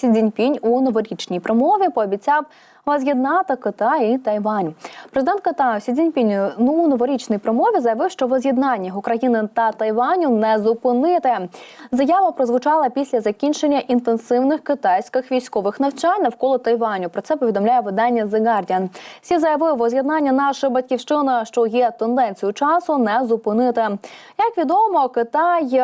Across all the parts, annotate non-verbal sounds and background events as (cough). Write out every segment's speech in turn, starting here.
Сі Цзіньпінь у новорічній промові пообіцяв воз'єднати Китай і Тайвань. Президент Китаю Сі Цзіньпінь ну, у новорічній промові заявив, що воз'єднання України та Тайваню не зупинити. Заява прозвучала після закінчення інтенсивних китайських військових навчань навколо Тайваню. Про це повідомляє видання The Guardian. Сі заявив, воз'єднання нашої батьківщини, що є тенденцією часу, не зупинити. Як відомо, Китай.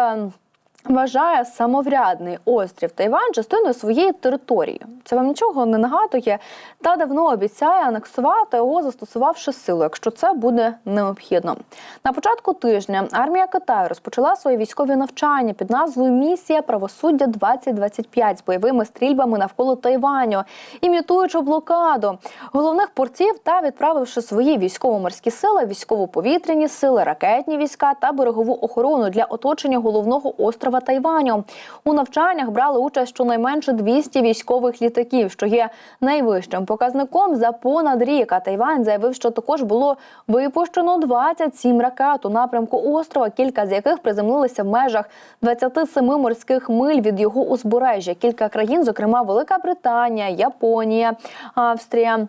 Вважає самоврядний острів Тайвань частиною своєї території. Це вам нічого не нагадує та давно обіцяє анексувати його, застосувавши силу, якщо це буде необхідно. На початку тижня армія Китаю розпочала свої військові навчання під назвою Місія правосуддя 2025 з бойовими стрільбами навколо Тайваню, імітуючи блокаду головних портів та відправивши свої військово-морські сили, військово-повітряні сили, ракетні війська та берегову охорону для оточення головного острова Тайваню. У навчаннях брали участь щонайменше 200 військових літаків, що є найвищим показником за понад рік. А Тайвань заявив, що також було випущено 27 ракет у напрямку острова, кілька з яких приземлилися в межах 27 морських миль від його узбережжя. Кілька країн, зокрема Велика Британія, Японія, Австрія.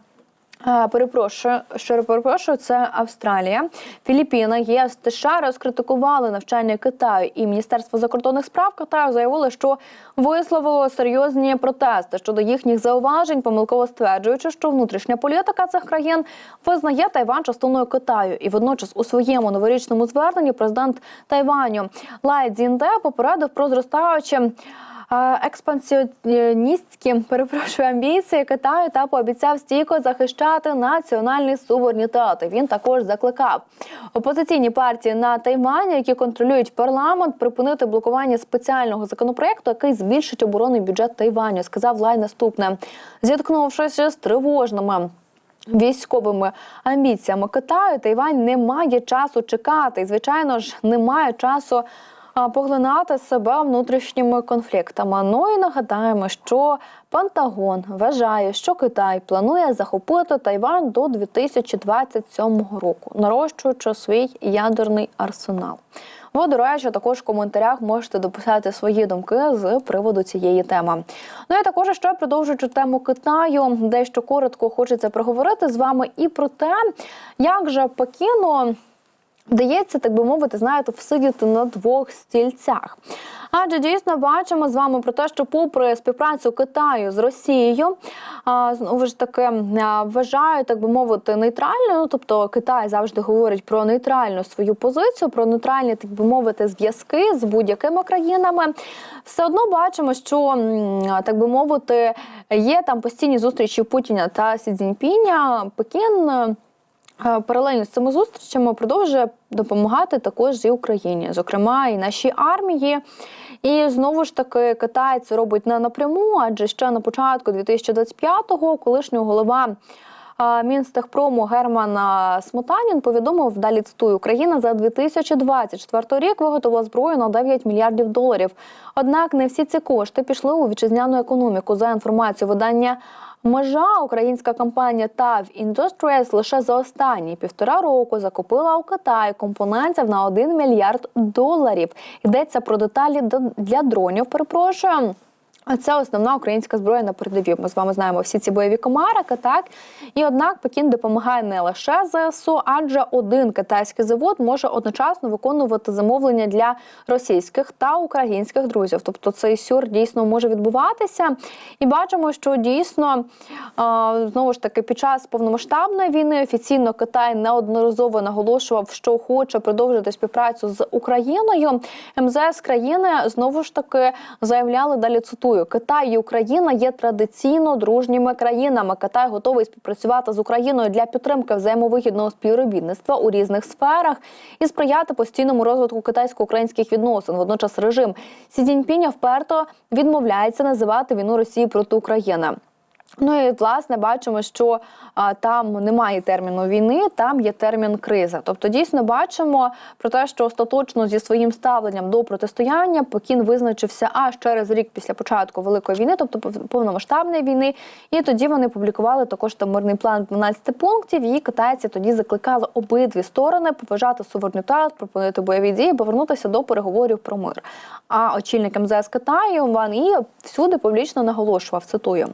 Перепрошую, щиро перепрошую, це Австралія, Філіппіни, ЄС та США розкритикували навчання Китаю. І Міністерство закордонних справ Китаю заявило, що висловило серйозні протести щодо їхніх зауважень, помилково стверджуючи, що внутрішня політика цих країн визнає Тайвань частиною Китаю. І водночас у своєму новорічному зверненні президент Тайваню Лай Цзінде попередив про зростаючі. Експансіоністські перепрошую амбіції Китаю та пообіцяв стійко захищати національний суверенітет. Він також закликав опозиційні партії на Тайвані, які контролюють парламент, припинити блокування спеціального законопроекту, який збільшить оборонний бюджет Тайваню. Сказав Лай наступне, зіткнувшись з тривожними. Військовими амбіціями Китаю Тайвань не має часу чекати, і звичайно ж не має часу поглинати себе внутрішніми конфліктами. Ну і нагадаємо, що Пентагон вважає, що Китай планує захопити Тайвань до 2027 року, нарощуючи свій ядерний арсенал. Ви, до речі, також в коментарях можете дописати свої думки з приводу цієї теми. Ну і також ще продовжуючи тему Китаю, дещо коротко хочеться проговорити з вами і про те, як же Пекіну вдається, так би мовити, знаєте, всидіти на двох стільцях. Адже дійсно бачимо з вами про те, що попри співпрацю Китаю з Росією, знову ж таки а, вважають, так би мовити, нейтральною. Ну, тобто Китай завжди говорить про нейтральну свою позицію, про нейтральні, так би мовити, зв'язки з будь-якими країнами. Все одно бачимо, що так би мовити, є там постійні зустрічі Путіна та Сі Цзіньпіня. Пекін. Паралельно з цими зустрічами продовжує допомагати також і Україні, зокрема і нашій армії. І знову ж таки Китай це робить не напряму, адже ще на початку 2025-го колишнього голова. Мінстехпрому Герман Сметанін повідомив далі цитую, Україна за 2024 рік виготовила зброю на 9 мільярдів доларів. Однак не всі ці кошти пішли у вітчизняну економіку. За інформацією видання Межа українська компанія TAV Industries лише за останні півтора року закупила у Китаї компонентів на 1 мільярд доларів. Йдеться про деталі для дронів. Перепрошую. А це основна українська зброя на передовій. Ми з вами знаємо всі ці бойові комарики, так і однак Пекін допомагає не лише ЗСУ, адже один китайський завод може одночасно виконувати замовлення для російських та українських друзів. Тобто цей сюр дійсно може відбуватися. І бачимо, що дійсно знову ж таки під час повномасштабної війни офіційно Китай неодноразово наголошував, що хоче продовжити співпрацю з Україною. МЗС країни знову ж таки заявляли далі. Цитую: Китай і Україна є традиційно дружніми країнами. Китай готовий співпрацювати з Україною для підтримки взаємовигідного співробітництва у різних сферах і сприяти постійному розвитку китайсько-українських відносин. Водночас режим Сі Цзіньпіня вперто відмовляється називати війну Росії проти України. Ну і власне бачимо, що а, там немає терміну війни, там є термін криза. Тобто, дійсно бачимо про те, що остаточно зі своїм ставленням до протистояння Пекін визначився аж через рік після початку великої війни, тобто пов- повномасштабної війни. І тоді вони публікували також там мирний план 12 пунктів. І китайці тоді закликали обидві сторони поважати суверенітет, припинити бойові дії, повернутися до переговорів про мир. А очільник МЗС Китаю Ван І всюди публічно наголошував цитую.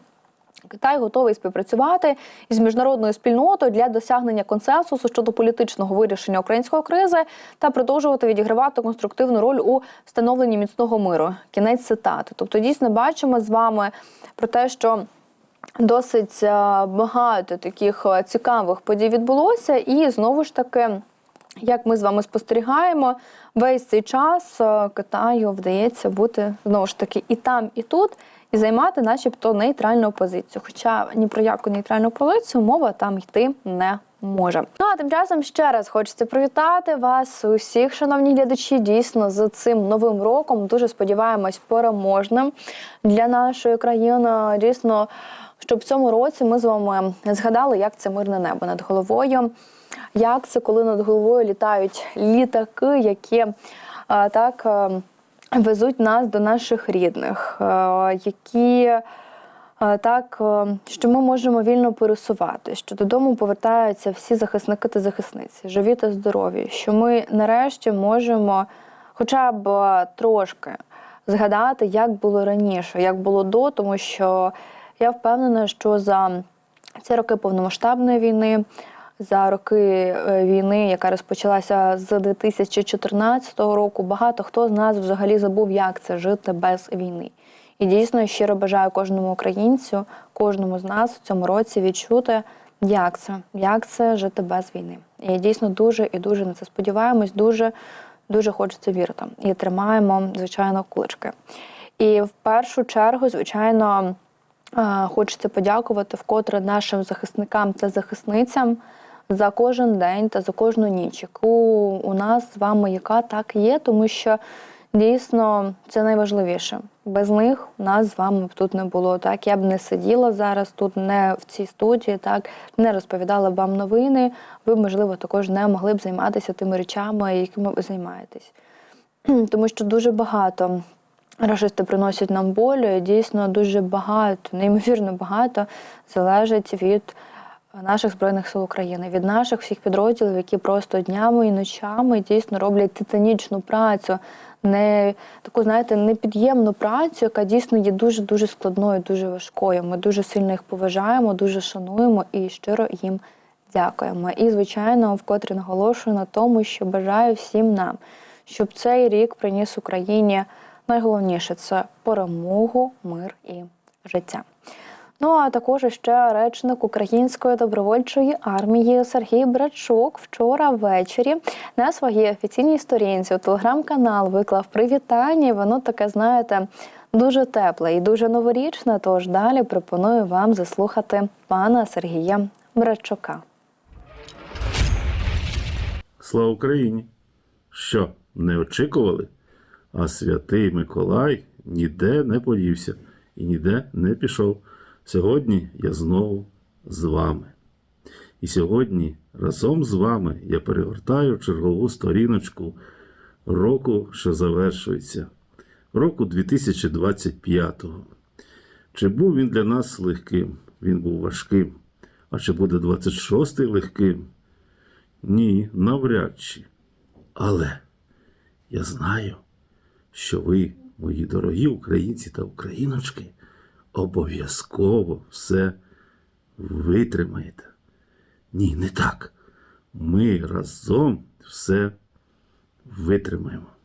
Китай готовий співпрацювати із міжнародною спільнотою для досягнення консенсусу щодо політичного вирішення української кризи та продовжувати відігравати конструктивну роль у встановленні міцного миру. Кінець цитати. Тобто, дійсно бачимо з вами про те, що. Досить е, багато таких е, цікавих подій відбулося, і знову ж таки, як ми з вами спостерігаємо, весь цей час е, Китаю вдається бути знову ж таки і там, і тут, і займати, начебто, нейтральну позицію. Хоча ні про яку нейтральну позицію мова там йти не може. Ну а тим часом ще раз хочеться привітати вас, усіх, шановні глядачі, дійсно з цим новим роком. Дуже сподіваємось, переможним для нашої країни. Дійсно, щоб в цьому році ми з вами згадали, як це мирне небо над головою. Як це, коли над головою літають літаки, які е, так е, везуть нас до наших рідних, е, які е, так, е, що ми можемо вільно пересувати, що додому повертаються всі захисники та захисниці, живі та здорові, що ми нарешті можемо хоча б трошки згадати, як було раніше, як було до, тому що я впевнена, що за ці роки повномасштабної війни, за роки е, війни, яка розпочалася з 2014 року, багато хто з нас взагалі забув, як це жити без війни. І дійсно щиро бажаю кожному українцю, кожному з нас в цьому році відчути, як це, як це жити без війни. І дійсно дуже і дуже на це сподіваємось, дуже дуже хочеться вірити. І тримаємо, звичайно, кулички. І в першу чергу, звичайно, е, хочеться подякувати вкотре нашим захисникам та захисницям за кожен день та за кожну ніч, яку у нас з вами яка так є, тому що дійсно це найважливіше. Без них нас з вами б тут не було. Так я б не сиділа зараз тут, не в цій студії, так не розповідала б вам новини. Ви, б, можливо, також не могли б займатися тими речами, якими ви займаєтесь. (clears throat) Тому що дуже багато рашисти приносять нам болю, і дійсно дуже багато, неймовірно багато залежить від наших збройних сил України, від наших всіх підрозділів, які просто днями і ночами дійсно роблять титанічну працю, не таку, знаєте, непід'ємну працю, яка дійсно є дуже дуже складною, дуже важкою. Ми дуже сильно їх поважаємо, дуже шануємо і щиро їм дякуємо. І, звичайно, вкотре наголошую на тому, що бажаю всім нам, щоб цей рік приніс Україні найголовніше це перемогу, мир і життя. Ну а також ще речник Української добровольчої армії Сергій Брачук вчора ввечері на своїй офіційній сторінці у телеграм-канал виклав привітання. Воно таке, знаєте, дуже тепле і дуже новорічне. Тож далі пропоную вам заслухати пана Сергія Брачука. Слава Україні! Що, не очікували? А святий Миколай ніде не подівся і ніде не пішов. Сьогодні я знову з вами. І сьогодні разом з вами я перегортаю чергову сторіночку року, що завершується, року 2025-го. Чи був він для нас легким? Він був важким. А чи буде 26-й легким? Ні, навряд чи. Але я знаю, що ви, мої дорогі українці та україночки, обов'язково все витримаєте. Ні, не так. Ми разом все витримаємо.